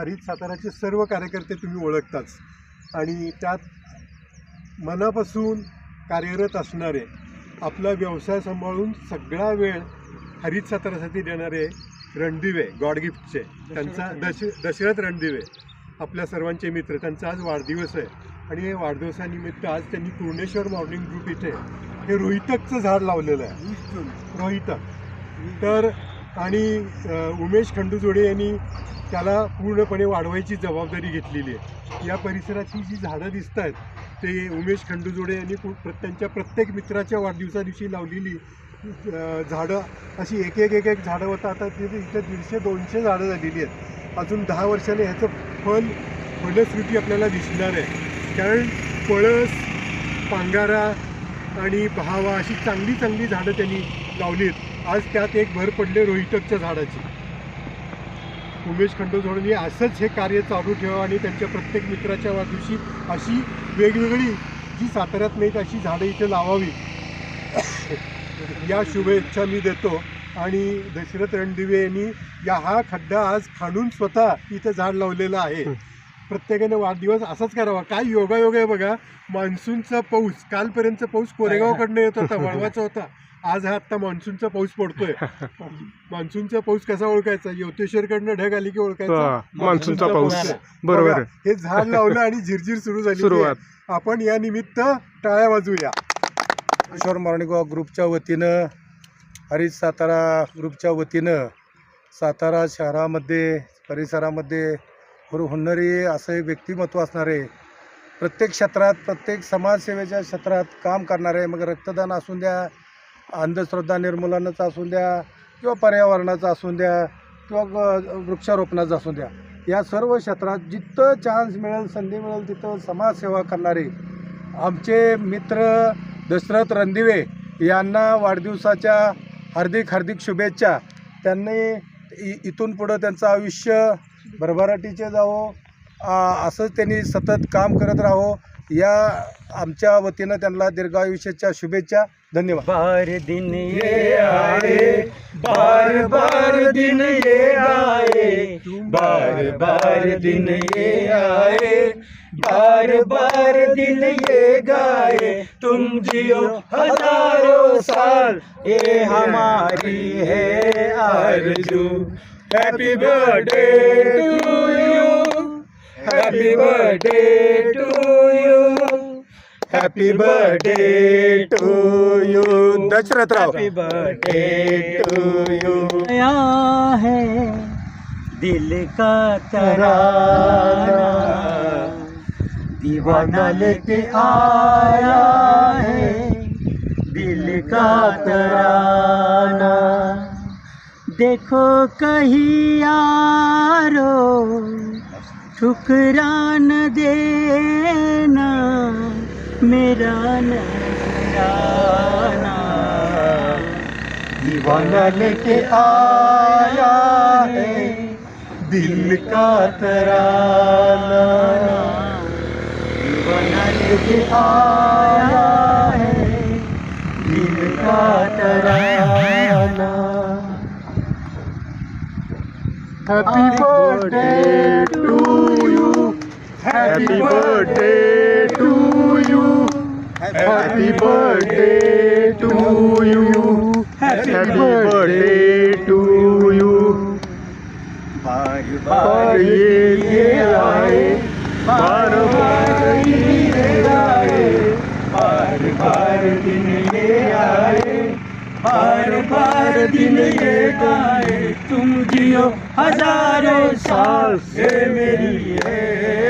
हरित साताराचे सर्व कार्यकर्ते तुम्ही ओळखताच. आणि त्यात मनापासून कार्यरत असणारे आपला व्यवसाय सांभाळून सगळा वेळ हरित सातारासाठी देणारे रणदिवे गॉड गिफ्टचे त्यांचा दश दशरथ रणदिवे आपल्या सर्वांचे मित्र त्यांचा आज वाढदिवस आहे. आणि हे वाढदिवसानिमित्त आज त्यांनी पूर्णेश्वर मॉर्निंग ग्रुप इथे हे रोहितकचं झाड लावलेलं आहे. रोहितक. तर आणि उमेश खंडूजोडे यांनी त्याला पूर्णपणे वाढवायची जबाबदारी घेतलेली आहे. या परिसराची जी झाडं दिसत आहेत ते उमेश खंडूजोडे यांनी पु- प्र- त्यांच्या प्रत्येक मित्राच्या वाढदिवसादिवशी लावलेली झाडं अशी एक एक एक एक झाडं होतं. आता तिथे इथं दीडशे दोनशे झाडं झालेली आहेत. अजून दहा वर्षाने ह्याचं फल फलश्रुती आपल्याला दिसणार आहे. कारण पळस पांगारा आणि भावा अशी चांगली चांगली झाडं त्यांनी लावली आहेत आज त्यात एक भर पडले रोहितकच्या झाडाची. उमेश खंडोजोडनी असंच हे कार्य चालू ठेवा आणि त्यांच्या प्रत्येक मित्राच्या वाढदिवशी अशी वेगवेगळी जी साताऱ्यात नाहीत अशी झाडं इथे लावावी. या शुभेच्छा मी देतो. आणि दशरथ रणदिवे यांनी या हा खड्डा आज खाणून स्वतः इथं झाड लावलेलं आहे. प्रत्येकाने वाढदिवस असाच करावा. काय योगायोग आहे बघा. मान्सूनचा पाऊस कालपर्यंतचा पाऊस कोरेगावकडनं येत होता वळवाचा होता. आज हा आत्ता मान्सूनचा पाऊस पडतोय. मान्सूनचा पाऊस कसा ओळखायचा? योतेश्वरकडनं ढग आली की ओळखायचा? हा, मान्सूनचा पाऊस. बरोबर. हे झाड लावलं आणि झिरझिर सुरू झाली सुरुवात. आपण या निमित्त टाळ्या वाजवूया. किशोर मॉर्निंग ग्रुपच्या वतीनं हरित सातारा ग्रुपच्या वतीनं सातारा शहरामध्ये परिसरामध्ये हुन्नरी असं एक व्यक्तिमत्व असणारे प्रत्येक क्षेत्रात प्रत्येक समाजसेवेच्या क्षेत्रात काम करणारे मग रक्तदान असून द्या अंधश्रद्धा निर्मूलनाचा असू द्या किंवा पर्यावरणाचा असू द्या किंवा वृक्षारोपणाचा असू द्या या सर्व क्षेत्रात जिथं चान्स मिळेल संधी मिळेल तिथं समाजसेवा करणारे आमचे मित्र दशरथ रणदिवे यांना वाढदिवसाच्या हार्दिक हार्दिक शुभेच्छा. त्यांनी इ इथून पुढं त्यांचं आयुष्य भरभराटीचे जावो. असंच त्यांनी सतत काम करत राहो. या आमच्या वतीनं त्यांना दीर्घायुष्याच्या शुभेच्छा धन्यवाद. बार दिन ये आए बार बार दिन ये आए बार बार दिन ये आए बार बार दिन ये गाए तुम जियो हजारों साल ये हमारी है आरज़ू। Happy birthday to you happy birthday to you happy birthday to you Dasharathrao happy birthday to you आया है दिल का तराना दीवाना लेके आया है दिल का तराना देखो कहीं यारो ठुकरा न देना मेरा नजराना दीवाना लेके आया है दिल का तराना। दीवाना लेके आया है दिल का तराना। Happy birthday to happy birthday to you happy birthday to you happy birthday to you बार बार ये ये आए बार बार ये आए बार बार दिन ये आए बार बार दिन ये गाए तुम जियो हज़ारों साल से मेरी है